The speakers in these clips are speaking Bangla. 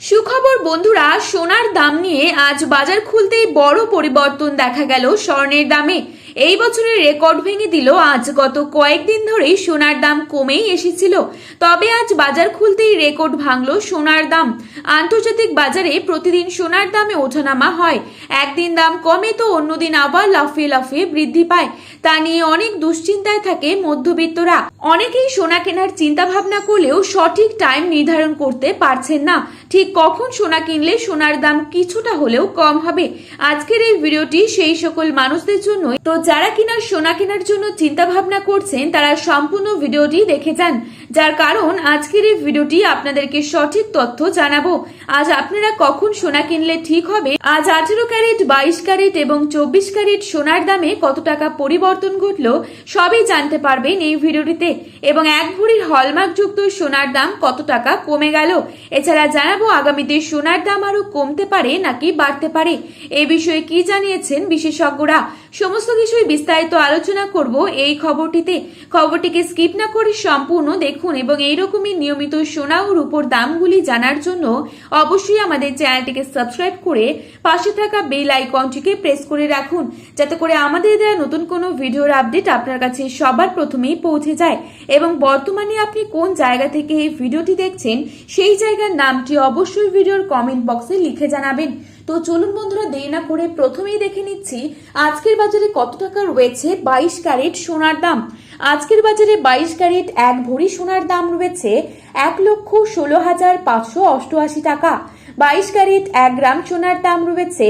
সুখবর বন্ধুরা সোনার দাম নিয়ে আজ বাজার খুলতেই বড় পরিবর্তন দেখা গেল স্বর্ণের দামে। এই বছরের রেকর্ড ভেঙে দিল আজ গত কয়েকদিন ধরেই সোনার দাম কমেই এসেছিল। তবে আজ বাজার খুলতেই রেকর্ড ভাঙল সোনার দাম। আন্তর্জাতিক বাজারে প্রতিদিন সোনার দামে ওঠানামা হয়। একদিন দাম কমে তো অন্যদিন আবার লাফিয়ে লাফিয়ে বৃদ্ধি পায়। তা নিয়ে অনেক দুশ্চিন্তায় থাকে মধ্যবিত্তরা। অনেকেই সোনা কেনার চিন্তা ভাবনা করলেও সঠিক টাইম নির্ধারণ করতে পারছেন না। ঠিক কখন সোনা কিনলে সোনার দাম কিছুটা হলেও কম হবে? আজকের এই ভিডিওটি সেই সকল মানুষদের জন্যই। তো যারা কিনা সোনা কেনার জন্য চিন্তা ভাবনা করছেন তারা সম্পূর্ণ ভিডিওটি দেখে যান। যার কারণ আজকের এই ভিডিওটি আপনাদেরকে সঠিক তথ্য জানাব। আজ আপনারা কখন সোনা কিনলে ঠিক হবে? আজ আঠেরো ক্যারেট, বাইশ ক্যারেট এবং চব্বিশ ক্যারেট সোনার দামে কত টাকা পরিবর্তন ঘটলো সবই জানতে পারবেন এই ভিডিওটিতে। এবং এক ভরির হলমার্কযুক্ত সোনার দাম কত টাকা কমে গেল? এছাড়া জানাব আগামীতে সোনার দাম আরও কমতে পারে নাকি বাড়তে পারে? এ বিষয়ে কি জানিয়েছেন বিশেষজ্ঞরা? সমস্ত কিছুই বিস্তারিত আলোচনা করব এই খবরটিতে। খবরটিকে স্কিপ না করে সম্পূর্ণ দেখুন এবং এইরকমই নিয়মিত সোনা ও রূপোর দামগুলি জানার জন্য অবশ্যই আমাদের চ্যানেলটিকে সাবস্ক্রাইব করে পাশে থাকা বেল আইকনটিকে প্রেস করে রাখুন, যাতে করে আমাদের দেওয়া নতুন কোনো ভিডিওর আপডেট আপনার কাছে সবার প্রথমেই পৌঁছে যায়। এবং বর্তমানে আপনি কোন জায়গা থেকে এই ভিডিওটি দেখছেন, সেই জায়গার নামটি অবশ্যই ভিডিওর কমেন্ট বক্সে লিখে জানাবেন। তো চলুন বন্ধুরা, দেরি না করে প্রথমেই দেখে নিচ্ছি, আজকের বাজারে কত টাকা রয়েছে বাইশ ক্যারেট সোনার দাম। আজকের বাজারে বাইশ ক্যারেট এক ভরি সোনার দাম রয়েছে এক লক্ষ ষোলো হাজার পাঁচশো অষ্টআশি টাকা। বাইশ ক্যারেট এক গ্রাম সোনার দাম রয়েছে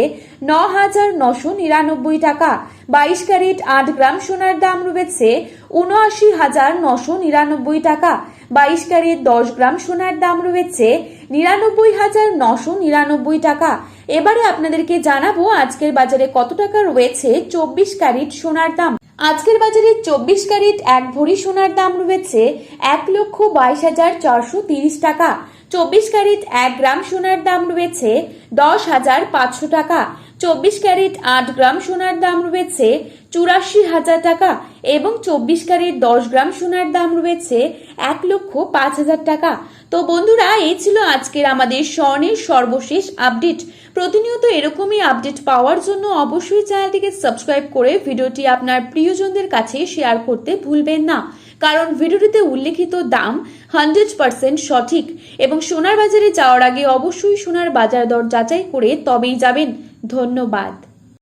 ন হাজার নশো নিরানব্বই টাকা। বাইশ ক্যারেট আট গ্রাম সোনার দাম রয়েছে উনআশি হাজার নশো নিরানব্বই টাকা। বাইশ ক্যারেট দশ গ্রাম সোনার দাম রয়েছে নিরানব্বই হাজার নশো নিরানব্বই টাকা। এবারে আপনাদেরকে জানাব আজকের বাজারে কত টাকা রয়েছে চব্বিশ ক্যারেট সোনার দাম। আজকের বাজারে চব্বিশ ক্যারেট এক ভরি সোনার দাম রয়েছে এক লক্ষ বাইশ হাজার চারশো তিরিশ টাকা। চব্বিশ ক্যারেট এক গ্রাম সোনার দাম রয়েছে দশ হাজার পাঁচশো টাকা। চব্বিশ ক্যারেট আট গ্রাম সোনার দাম রয়েছে চুরাশি হাজার টাকা এবং চব্বিশ ক্যারেট দশ গ্রাম সোনার দাম রয়েছে এক লক্ষ পাঁচ হাজার টাকা। তো বন্ধুরা, এই ছিল আজকের আমাদের স্বর্ণের সর্বশেষ আপডেট। প্রতিনিয়ত এরকমই আপডেট পাওয়ার জন্য অবশ্যই চ্যানেলটিকে সাবস্ক্রাইব করে ভিডিওটি আপনার প্রিয়জনদের কাছে শেয়ার করতে ভুলবেন না। কারণ ভিডিওটিতে উল্লেখিত দাম হান্ড্রেড পার্সেন্ট সঠিক এবং সোনার বাজারে যাওয়ার আগে অবশ্যই সোনার বাজার দর যাচাই করে তবেই যাবেন। ধন্যবাদ।